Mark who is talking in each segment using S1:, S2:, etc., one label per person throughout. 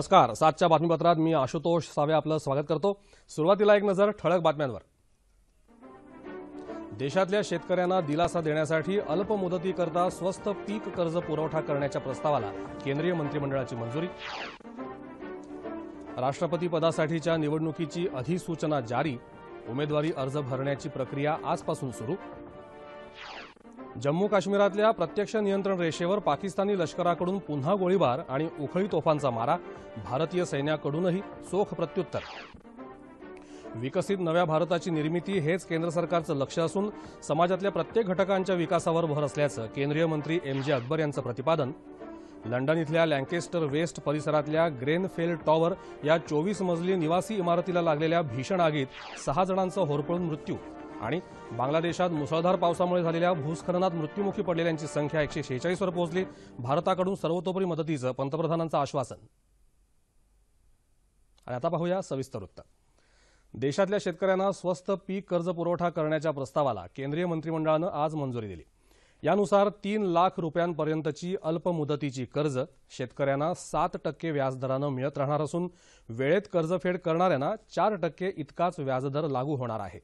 S1: नमस्कार. सातच्या बातमीपत्रात मी आशुतोष सावे आपलं स्वागत करतो. सुरुवातीला एक नजर ठळक बातम्यांवर. देशातल्या शेतकऱ्यांना दिलासा देण्यासाठी अल्प मुदतीकरता स्वस्त पीक कर्ज पुरवठा करण्याच्या प्रस्तावाला केंद्रीय मंत्रिमंडळाची मंजुरी. राष्ट्रपती पदासाठीच्या निवडणुकीची अधिसूचना जारी. उमेदवारी अर्ज भरण्याची प्रक्रिया आजपासून सुरू. जम्मू काश्मीरातल्या प्रत्यक्ष नियंत्रण रेषेवर पाकिस्तानी लष्कराकडून पुन्हा गोळीबार आणि उखळी तोफांचा मारा भारतीय सैन्याकडूनही चोख प्रत्युत्तर. विकसित नव्या भारताची निर्मिती हेच केंद्र सरकारचं लक्ष असून समाजातल्या प्रत्येक घटकांच्या विकासावर भर असल्याचं केंद्रीय मंत्री एम जे अकबर यांचं प्रतिपादन. लंडन इथल्या लँकेस्टर वेस्ट परिसरातल्या ग्रेनफेल टॉवर या चोवीस मजली निवासी इमारतीला लागलेल्या भीषण आगीत सहा जणांचा होरपळून मृत्यू. आणि बांगलादेशात मुसळधार पावसामुळे झालेल्या भूस्खलनात मृत्युमुखी पडलेल्यांची संख्या एकशे शेहेचाळीसवर पोहोचली. भारताकडून सर्वतोपरी मदतीचं पंतप्रधानांचं आश्वासन. आणि आता पाहूया सविस्तर वृत्त देशातल्या शेतकऱ्यांना स्वस्त पीक कर्ज पुरवठा करण्याच्या प्रस्तावाला केंद्रीय मंत्रिमंडळानं आज मंजुरी दिली. यानुसार तीन लाख रुपयांपर्यंतची अल्प मुदतीची कर्ज शेतकऱ्यांना सात टक्के व्याजदरानं मिळत राहणार असून वेळेत कर्जफेड करणाऱ्यांना चार टक्के इतकाच व्याजदर लागू होणार आहे.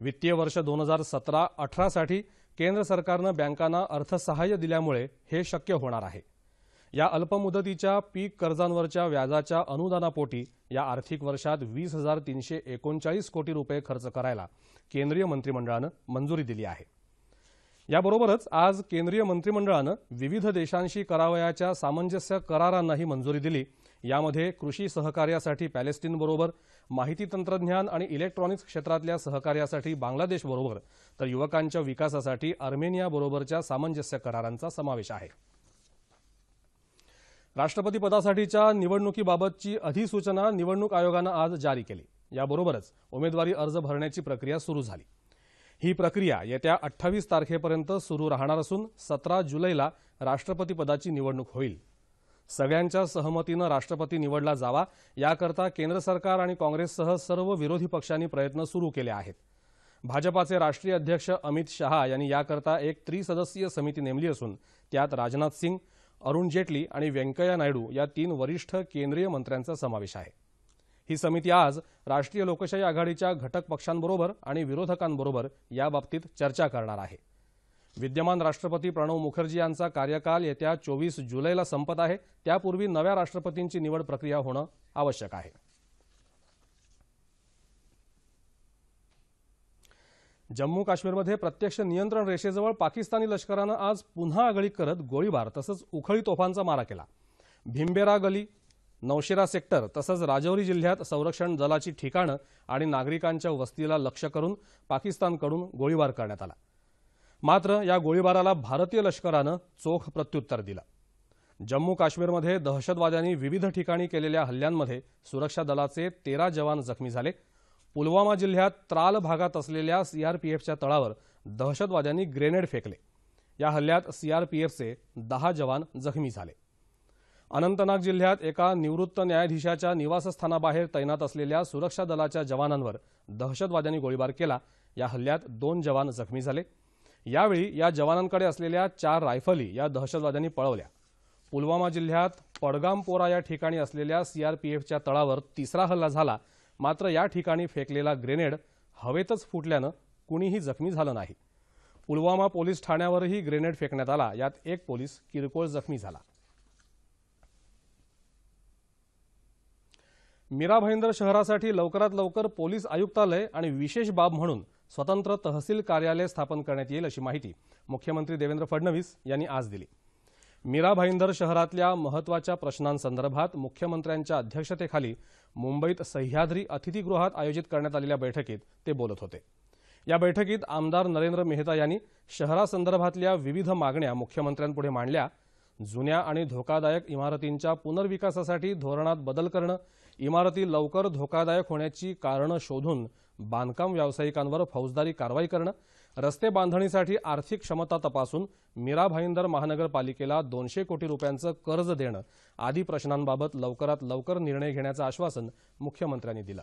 S1: वित्तीय वर्ष दोन हजार सतरा अठरासाठी केंद्र सरकारनं बँकांना अर्थसहाय्य दिल्यामुळे हे शक्य होणार आहे. या अल्पमुदतीच्या पीक कर्जांवरच्या व्याजाच्या अनुदानापोटी या आर्थिक वर्षात वीस हजार तीनशे एकोणचाळीस कोटी रुपये खर्च करायला केंद्रीय मंत्रिमंडळानं मंजुरी दिली आहे. याबरोबरच आज केंद्रीय मंत्रिमंडळानं विविध देशांशी करावयाच्या सामंजस्य करारांनाही मंजुरी दिली यामध्ये कृषी सहकार्यासाठी पॅलेस्टीनबरोबर माहिती तंत्रज्ञान आणि इलेक्ट्रॉनिक्स क्षेत्रातल्या सहकार्यासाठी बांगलादेशबरोबर तर युवकांच्या विकासासाठी आर्मेनियाबरोबरच्या सामंजस्य करारांचा समावेश आहे. राष्ट्रपती पदासाठीच्या निवडणुकीबाबतची अधिसूचना निवडणूक आयोगानं आज जारी केली. याबरोबरच उमेदवारी अर्ज भरण्याची प्रक्रिया सुरू झाली. ही प्रक्रिया येत्या अठ्ठावीस तारखेपर्यंत सुरू राहणार असून सतरा जुलैला राष्ट्रपती पदाची निवडणूक होईल. सगळ्यांच्या सहमतीनं राष्ट्रपती निवडला जावा याकरता केंद्र सरकार आणि काँग्रेससह सर्व विरोधी पक्षांनी प्रयत्न सुरू केले आहेत. भाजपाचे राष्ट्रीय अध्यक्ष अमित शहा यांनी याकरता एक त्रिसदस्यीय समिती नेमली असून त्यात राजनाथ सिंग अरुण जेटली आणि व्यंकय्या नायडू या तीन वरिष्ठ केंद्रीय मंत्र्यांचा समावेश आहे. ही समिती आज राष्ट्रीय लोकशाही आघाडीच्या घटक पक्षांबरोबर आणि विरोधकांबरोबर याबाबतीत चर्चा करणार आहे. विद्यमान राष्ट्रपती प्रणव मुखर्जी यांचा कार्यकाल येत्या चोवीस जुलैला संपत आहे. त्यापूर्वी नव्या राष्ट्रपतींची निवड प्रक्रिया होणं आवश्यक आहे. जम्मू काश्मीरमध्ये प्रत्यक्ष नियंत्रण रेषेजवळ पाकिस्तानी लष्करानं आज पुन्हा आगळी करत गोळीबार तसंच उखळी तोफांचा मारा केला. भिंबेरा गली नौशेरा सेक्टर तसंच राजौरी जिल्ह्यात संरक्षण दलाची ठिकाणं आणि नागरिकांच्या वस्तीला लक्ष्य करून पाकिस्तानकडून गोळीबार करण्यात आला. मात्र या गोळीबाराला भारतीय लष्करानं चोख प्रत्युत्तर दिलं. जम्मू काश्मीरमध्ये दहशतवाद्यांनी विविध ठिकाणी केलेल्या हल्ल्यांमध्ये सुरक्षा दलाचे तेरा जवान जखमी झाले. पुलवामा जिल्ह्यात त्राल भागात असलेल्या सीआरपीएफच्या तळावर दहशतवाद्यांनी ग्रेनेड फेकले. या हल्ल्यात सीआरपीएफचे दहा जवान जखमी झाले. अनंतनाग जिल्ह्यात एका निवृत्त न्यायाधीशाच्या निवासस्थानाबाहेर तैनात असलेल्या सुरक्षा दलाच्या जवानांवर दहशतवाद्यांनी गोळीबार केला. या हल्ल्यात दोन जवान जखमी झाले. यावेळी या जवानांकडे असलेल्या चार रायफली या दहशतवाद्यांनी पळवल्या. पुलवामा जिल्ह्यात पडगामपोरा या ठिकाणी असलेल्या सीआरपीएफच्या तळावर तिसरा हल्ला झाला. मात्र या ठिकाणी फेकलेला ग्रेनेड हवेतच फुटल्यानं कुणीही जखमी झालं नाही. पुलवामा पोलीस ठाण्यावरही ग्रेनेड फेकण्यात आला. यात एक पोलीस किरकोळ जखमी झाला. मीरा भाईंदर शहरासाठी लवकरात लवकर पोलीस आयुक्तालय आणि विशेष बाब म्हणून स्वतंत्र तहसील कार्यालय स्थापन करण्यात येईल अशी माहिती मुख्यमंत्री देवेंद्र फडणवीस यांनी आज दिली. मीरा भाईंदर शहरातल्या महत्त्वाच्या प्रश्नांसंदर्भात मुख्यमंत्र्यांच्या अध्यक्षतेखाली मुंबईत सह्याद्री अतिथीगृहात आयोजित करण्यात आलेल्या बैठकीत ते बोलत होते. या बैठकीत आमदार नरेंद्र मेहता यांनी शहरासंदर्भातल्या विविध मागण्या मुख्यमंत्र्यांपुढे मांडल्या. जुन्या आणि धोकादायक इमारतींच्या पुनर्विकासासाठी धोरणात बदल करणं इमारती लवकर धोकादायक होण्याची कारणं शोधून बांधकाम व्यावसायिकांवर फौजदारी कारवाई करणं रस्ते बांधणीसाठी आर्थिक क्षमता तपासून मीरा भाईंदर महानगरपालिकेला दोनशे कोटी रुपयांचं कर्ज देणं आदी प्रश्नांबाबत लवकरात लवकर निर्णय घेण्याचं आश्वासन मुख्यमंत्र्यांनी दिलं.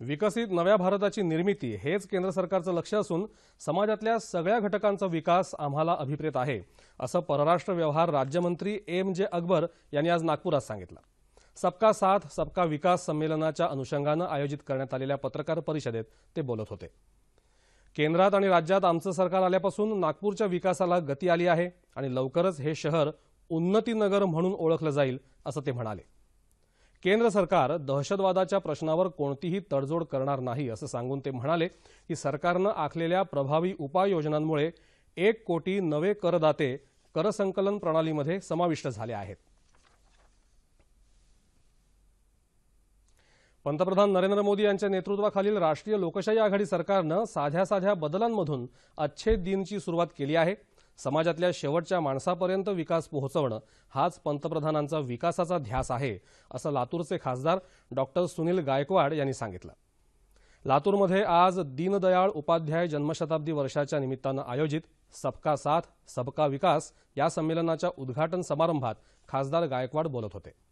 S1: विकसित नव्या भारताची निर्मिती हेच केंद्र सरकारचं लक्ष असून समाजातल्या सगळ्या घटकांचा विकास आम्हाला अभिप्रेत आहे असं परराष्ट्र व्यवहार राज्यमंत्री एम जे अकबर यांनी आज नागपुरात सांगितलं. सबका साथ सबका विकास संमेलनाच्या अनुषंगानं आयोजित करण्यात आलेल्या पत्रकार परिषदेत ते बोलत होते. केंद्रात आणि राज्यात आमचं सरकार आल्यापासून नागपूरच्या विकासाला गती आली आहे आणि लवकरच हे शहर उन्नतीनगर म्हणून ओळखलं जाईल असं ते म्हणाले. केंद्र सरकार दहशतवादाच्या प्रश्नावर कोणतीही तडजोड करणार नाही असं सांगून ते म्हणाले की सरकारनं आखलेल्या प्रभावी उपाययोजनांमुळे एक कोटी नवे करदाते करसंकलन प्रणालीमध्ये समाविष्ट झाले आहेत. पंतप्रधान नरेंद्र मोदी यांच्या नेतृत्वाखालील राष्ट्रीय लोकशाही आघाडी सरकारनं साध्या साध्या बदलांमधून अच्छे दिनची सुरुवात केली आहे. समाजातल्या शेवटच्या माणसापर्यंत विकास पोहोचवणं हाच पंतप्रधानांचा विकासाचा ध्यास आहे असं लातूरचे खासदार डॉक्टर सुनील गायकवाड यांनी सांगितलं. लातूरमध्ये आज दीनदयाळ उपाध्याय जन्मशताब्दी वर्षाच्या निमित्तानं आयोजित सबका साथ सबका विकास या संमेलनाच्या उद्घाटन समारंभात खासदार गायकवाड बोलत होते.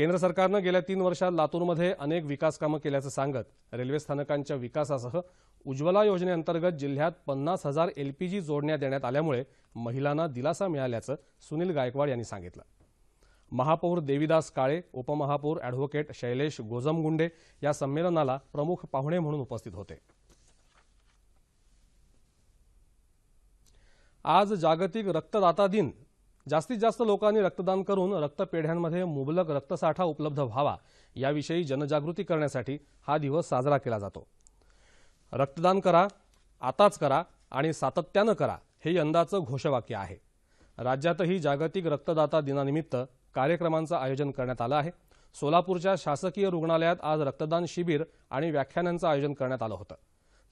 S1: केंद्र सरकारनं गेल्या तीन वर्षात लातूरमध्ये अनेक विकास कामं केल्याचं सांगत रेल्वे स्थानकांच्या विकासासह उज्ज्वला योजनेअंतर्गत जिल्ह्यात पन्नास हजार एलपीजी जोडण्या देण्यात आल्यामुळे महिलांना दिलासा मिळाल्याचं सुनील गायकवाड यांनी सांगितलं. महापौर देविदास काळे उपमहापौर अॅडव्होकेट शैलेश गोजमगुंडे या संमेलनाला प्रमुख पाहुणे म्हणून उपस्थित होते. आज जागतिक रक्तदाता दिन. जास्तीत जास्त लोकांनी रक्तदान करून रक्तपेढ्यांमध्ये मुबलक रक्तसाठा उपलब्ध व्हावा याविषयी जनजागृती करण्यासाठी हा दिवस साजरा केला जातो. रक्तदान करा आताच करा आणि सातत्यानं करा हे यंदाचं घोषवाक्य आहे. राज्यातही जागतिक रक्तदाता दिनानिमित्त कार्यक्रमांचं आयोजन करण्यात आलं आहे. सोलापूरच्या शासकीय रुग्णालयात आज रक्तदान शिबिर आणि व्याख्यानांचं आयोजन करण्यात आलं होतं.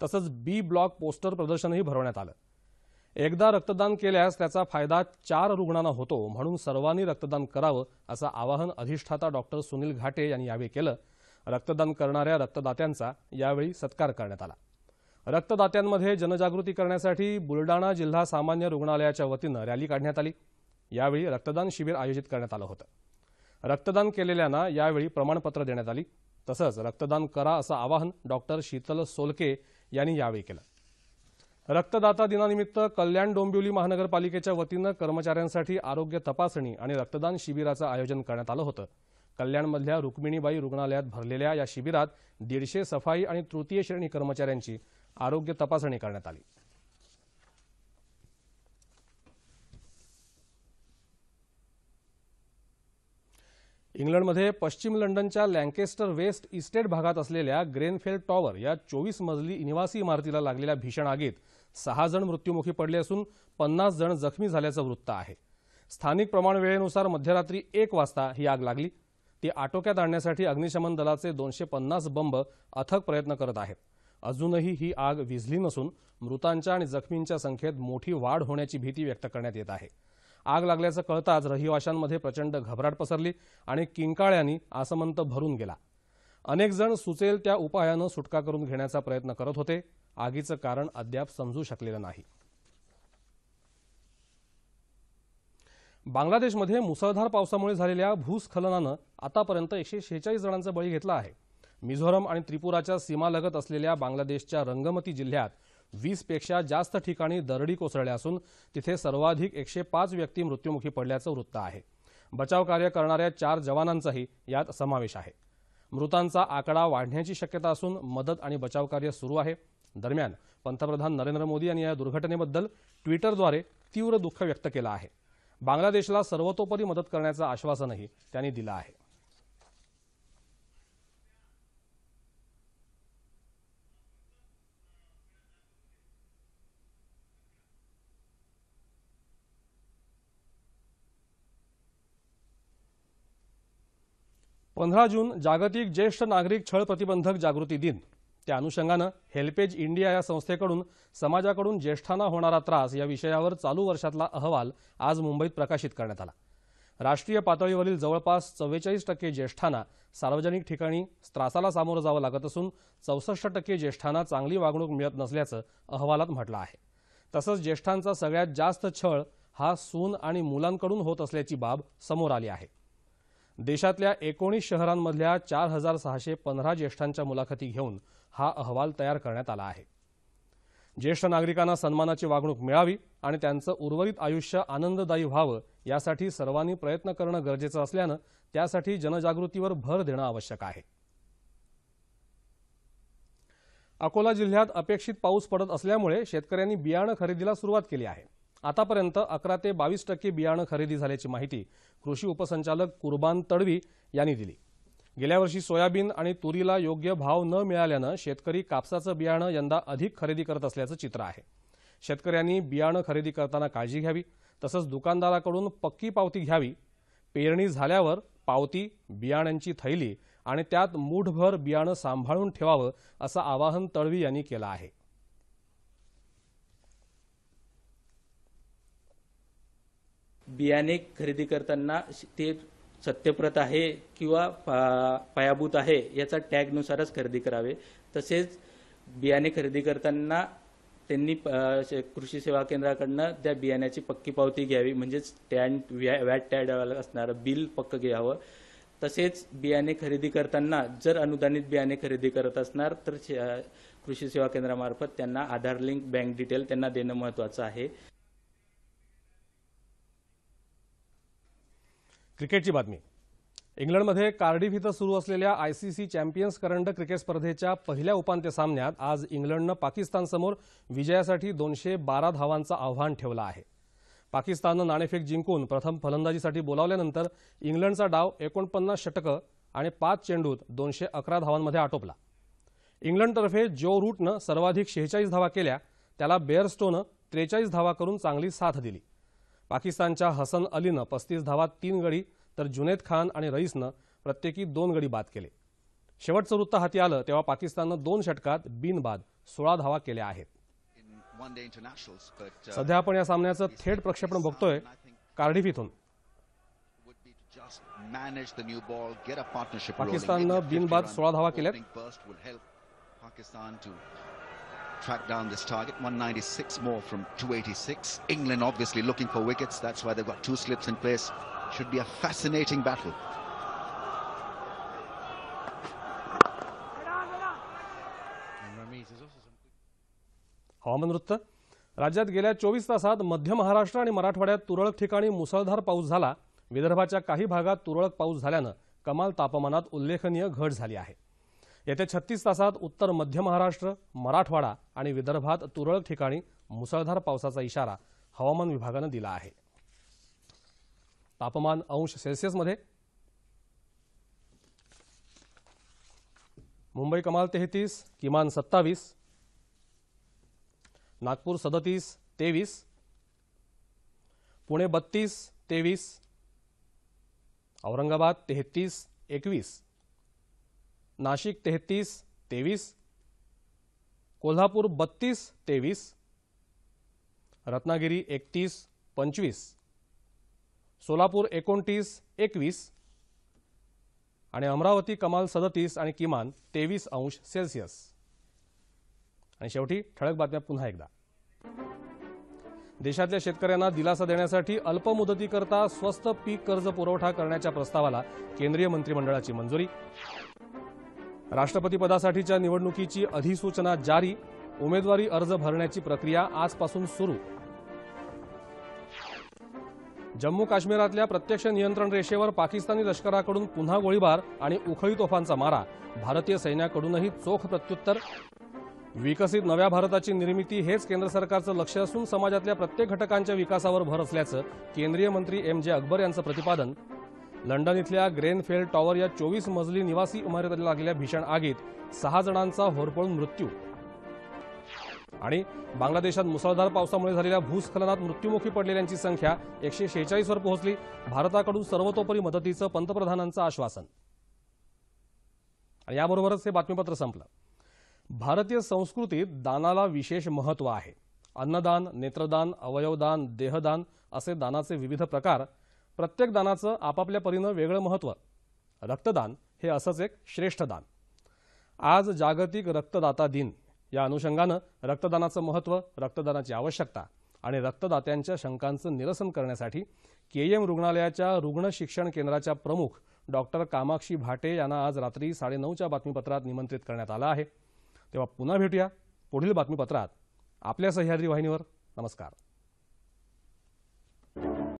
S1: तसंच बी ब्लॉक पोस्टर प्रदर्शनही भरवण्यात आलं. एकदा रक्तदान केल्यास त्याचा फायदा चार रुग्णांना होतो म्हणून सर्वांनी रक्तदान करावं असं आवाहन अधिष्ठाता डॉक्टर सुनील घाटे यांनी यावेळी केलं. रक्तदान करणाऱ्या रक्तदात्यांचा यावेळी सत्कार करण्यात आला. रक्तदात्यांमध्ये जनजागृती करण्यासाठी बुलडाणा जिल्हा सामान्य रुग्णालयाच्या वतीनं रॅली काढण्यात आली. यावेळी रक्तदान शिबिर आयोजित करण्यात आलं होतं. रक्तदान केलेल्यांना यावेळी प्रमाणपत्र देण्यात आली. तसंच रक्तदान करा असं आवाहन डॉक्टर शीतल सोलके यांनी यावेळी केलं. रक्तदाता दिनानिमित्त कल्याण डोंबिवली महानगरपालिकेच्या वतीनं कर्मचाऱ्यांसाठी आरोग्य तपासणी आणि रक्तदान शिबिराचं आयोजन करण्यात आलं होतं. कल्याणमधल्या रुक्मिणीबाई रुग्णालयात भरलेल्या या शिबिरात दीडशे सफाई आणि तृतीय श्रेणी कर्मचाऱ्यांची आरोग्य तपासणी करण्यात आली. इंग्लंडमध्ये पश्चिम लंडनच्या लँकेस्टर वेस्ट इस्टेट भागात असलेल्या ग्रेनफेल्ड टॉवर या चोवीस मजली निवासी इमारतीला लागलेल्या भीषण आगीत सहा जण मृत्युमुखी पडले असून पन्नास जण जखमी झाल्याचं वृत्त आहे. स्थानिक प्रमाणवेळेनुसार मध्यरात्री एक वाजता ही आग लागली. ती आटोक्यात आणण्यासाठी अग्निशमन दलाचे दोनशे पन्नास बंब अथक प्रयत्न करत आहेत. अजूनही ही आग विझली नसून मृतांच्या आणि जखमींच्या संख्येत मोठी वाढ होण्याची भीती व्यक्त करण्यात येत आहे. आग लागल्याचं कळताच रहिवाशांमध्ये प्रचंड घबराट पसरली आणि किंकाळ्यांनी आसमंत भरून गेला. अनेक जण सुचेल त्या उपायानं सुटका करून घेण्याचा प्रयत्न करत होते. आगीचं कारण अद्याप समजू शकलेलं नाही. बांगलादेशमध्ये मुसळधार पावसामुळे झालेल्या भूस्खलनानं आतापर्यंत एकशे शेहेचाळीस जणांचा बळी घेतला आहे. मिझोरम आणि त्रिपुराच्या सीमालगत असलेल्या बांगलादेशच्या रंगमती जिल्ह्यात वीसपेक्षा जास्त ठिकाणी दरडी कोसळल्या असून तिथे सर्वाधिक एकशे पाच व्यक्ती मृत्युमुखी पडल्याचं वृत्त आहे. बचाव कार्य करणाऱ्या चार जवानांचाही यात समावेश आहे. मृतांचा आकडा वाढण्याची शक्यता असून मदत आणि बचाव कार्य सुरू आहे. दरम्यान पंतप्रधान नरेंद्र मोदी यांनी या दुर्घटनेबद्दल ट्विटरद्वारे तीव्र दुःख व्यक्त केलं आहे. बांगलादेशला सर्वतोपरी मदत करण्याचं आश्वासनही त्यांनी दिलं आहे. पंधरा जून जागतिक ज्येष्ठ नागरिक छळ प्रतिबंधक जागृती दिन. त्या अनुषंगानं हेल्पेज इंडिया या संस्थेकडून समाजाकडून ज्येष्ठांना होणारा त्रास या विषयावर चालू वर्षातला अहवाल आज मुंबईत प्रकाशित करण्यात आला. राष्ट्रीय पातळीवरील जवळपास चव्वेचाळीस टक्के ज्येष्ठांना सार्वजनिक ठिकाणी त्रासाला सामोरं जावं लागत असून चौसष्ट टक्के ज्येष्ठांना चांगली वागणूक मिळत नसल्याचं अहवालात म्हटलं आहे. तसंच ज्येष्ठांचा सगळ्यात जास्त छळ हा सून आणि मुलांकडून होत असल्याची बाब समोर आली आहे. देशातल्या एकोणीस शहरांमधल्या चार हजार सहाशे पंधरा ज्येष्ठांच्या मुलाखती घेऊन हा अहवाल तयार करण्यात आला आहे. ज्येष्ठ नागरिकांना सन्मानाची वागणूक मिळावी आणि त्यांचं उर्वरित आयुष्य आनंददायी व्हावं यासाठी सर्वांनी प्रयत्न करणं गरजेचं असल्यानं त्यासाठी जनजागृतीवर भर देणं आवश्यक आहे. अकोला जिल्ह्यात अपेक्षित पाऊस पडत असल्यामुळे शेतकऱ्यांनी बियाणं खरेदीला सुरुवात केली आहे. आतापर्यंत अकरा ते बावीस टक्के बियाणं खरेदी झाल्याची माहिती कृषी उपसंचालक कुर्बान तडवी यांनी दिली. गेल्या वर्षी सोयाबीन आणि तुरीला योग्य भाव न मिळाल्यानं शेतकरी कापसाचं बियाणं यंदा अधिक खरेदी करत असल्याचं चित्र आहे. शेतकऱ्यांनी बियाणं खरेदी करताना काळजी घ्यावी तसंच दुकानदाराकडून पक्की पावती घ्यावी. पेरणी झाल्यावर पावती बियाण्यांची थैली आणि त्यात मूठभर बियाणं सांभाळून ठेवावं असं आवाहन तळवी यांनी केलं आहे.
S2: बियाणे खरेदी करताना ते सत्यप्रत आहे किंवा पा- पायाभूत आहे याचा टॅगनुसारच खरेदी करावे. तसेच बियाणे खरेदी करताना त्यांनी कृषी सेवा केंद्राकडनं त्या बियाण्याची पक्की पावती घ्यावी. म्हणजेच टॅन व्हॅट वॅट टॅड असणारं बिल पक्क घ्यावं. तसेच बियाणे खरेदी करताना जर अनुदानित बियाणे खरेदी करत असणार तर शे- कृषी सेवा केंद्रामार्फत त्यांना आधार लिंक बँक डिटेल त्यांना देणं महत्त्वाचं आहे.
S1: क्रिकेटची बातमी. इंग्लंडमध्ये कार्डिफ इथं सुरू असलेल्या आयसीसी चॅम्पियन्स करंडक क्रिकेट स्पर्धेच्या पहिल्या उपांत्य सामन्यात आज इंग्लंडनं पाकिस्तानसमोर विजयासाठी दोनशे बारा धावांचं आव्हान ठेवलं आहे. पाकिस्ताननं नाणेफेक जिंकून प्रथम फलंदाजीसाठी बोलावल्यानंतर इंग्लंडचा डाव एकोणपन्नास षटकं आणि पाच चेंडूत दोनशे अकरा धावांमध्ये आटोपला. इंग्लंडतर्फे जो रूटनं सर्वाधिक शेहेचाळीस धावा केल्या त्याला बेअरस्टोनं त्रेचाळीस धावा करून चांगली साथ दिली. पाकिस्तानच्या हसन अलीनं पस्तीस धावात तीन गडी तर जुनेद खान आणि रईसनं प्रत्येकी दोन गडी बाद केले. शेवटचं वृत्त हाती आलं तेव्हा पाकिस्ताननं दोन षटकात बिनबाद सोळा धावा केल्या आहेत. सध्या आपण या सामन्याचं थेट प्रक्षेपण बघतोय कार्डिफ इथून पाकिस्ताननं बिनबाद सोळा धावा केल्यात.
S3: Track down this target. 196 more from 286. England obviously looking for wickets. That's why they've got two slips in place. Should be a fascinating battle.
S1: हवामान वृत्त राज्यात गेल्या चोवीस तासात मध्य महाराष्ट्र आणि मराठवाड्यात तुरळक ठिकाणी मुसळधार पाऊस झाला विदर्भाच्या काही भागात तुरळक पाऊस झाल्यानं कमाल तापमानात उल्लेखनीय घट झाली आहे येत्या छत्तीस तासात उत्तर मध्य महाराष्ट्र मराठवाडा आणि विदर्भात तुरळक ठिकाणी मुसळधार पावसाचा इशारा हवामान विभागानं दिला आहे. तापमान अंश सेल्सिअसमध्ये मुंबई कमाल तेहतीस किमान सत्तावीस. नागपूर सदतीस तेवीस. पुणे बत्तीस तेवीस. औरंगाबाद तेहतीस एकवीस. नाशिक तेहतीस तेवीस कोल्हापूर बत्तीस तेवीस रत्नागिरी एकतीस पंचवीस सोलापूर एकोणतीस एकवीस आणि अमरावती कमाल सदतीस आणि किमान तेवीस अंश सेल्सिअस. आणि शेवटी ठळक बातम्या पुन्हा एकदा. देशातल्या शेतकऱ्यांना दिलासा देण्यासाठी अल्पमुदतीकरता स्वस्त पीक कर्ज पुरवठा करण्याच्या प्रस्तावाला केंद्रीय मंत्रिमंडळाची मंजुरी. राष्ट्रपतीपदासाठीच्या निवडणुकीची अधिसूचना जारी उमेदवारी अर्ज भरण्याची प्रक्रिया आजपासून सुरू. जम्मू काश्मीरातल्या प्रत्यक्ष नियंत्रण रेषेवर पाकिस्तानी लष्कराकडून पुन्हा गोळीबार आणि उखळी तोफांचा मारा. भारतीय सैन्याकडूनही चोख प्रत्युत्तर. विकसित नव्या भारताची निर्मिती हेच केंद्र सरकारचं लक्ष असून समाजातल्या प्रत्येक घटकांच्या विकासावर भर असल्याचं केंद्रीय मंत्री एम जे अकबर यांचं प्रतिपादन. लंडन इथल्या ग्रेनफेल टॉवर या चोवीस मजली निवासी इमारतीला लागलेल्या भीषण आगीत सहा जणांचा होरपळून मृत्यू. आणि बांगलादेशात मुसळधार पावसामुळे झालेल्या भूस्खलनात मृत्युमुखी पडलेल्यांची संख्या एकशे शेहेचाळीसवर पोहोचली. भारताकडून सर्वतोपरी मदतीचं पंतप्रधानांचं आश्वासन. आणि याबरोबरच हे बातमीपत्र संपलं. भारतीय संस्कृतीत दानाला विशेष महत्त्व आहे. अन्नदान नेत्रदान अवयवदान देहदान असे दानाचे विविध प्रकार प्रत्येक दानाचं आपापल्या परीनं वेगळं महत्त्व. रक्तदान हे असंच एक श्रेष्ठ दान. आज जागतिक रक्तदाता दिन. या अनुषंगानं रक्तदानाचं महत्त्व रक्तदानाची आवश्यकता आणि रक्तदात्यांच्या शंकांचं निरसन करण्यासाठी केएम रुग्णालयाच्या रुग्ण शिक्षण केंद्राच्या प्रमुख डॉक्टर कामाक्षी भाटे यांना आज रात्री साडेनऊच्या बातमीपत्रात निमंत्रित करण्यात आलं आहे. तेव्हा पुन्हा भेटूया पुढील बातमीपत्रात. आपल्या सह्याद्री वाहिनीवर. नमस्कार.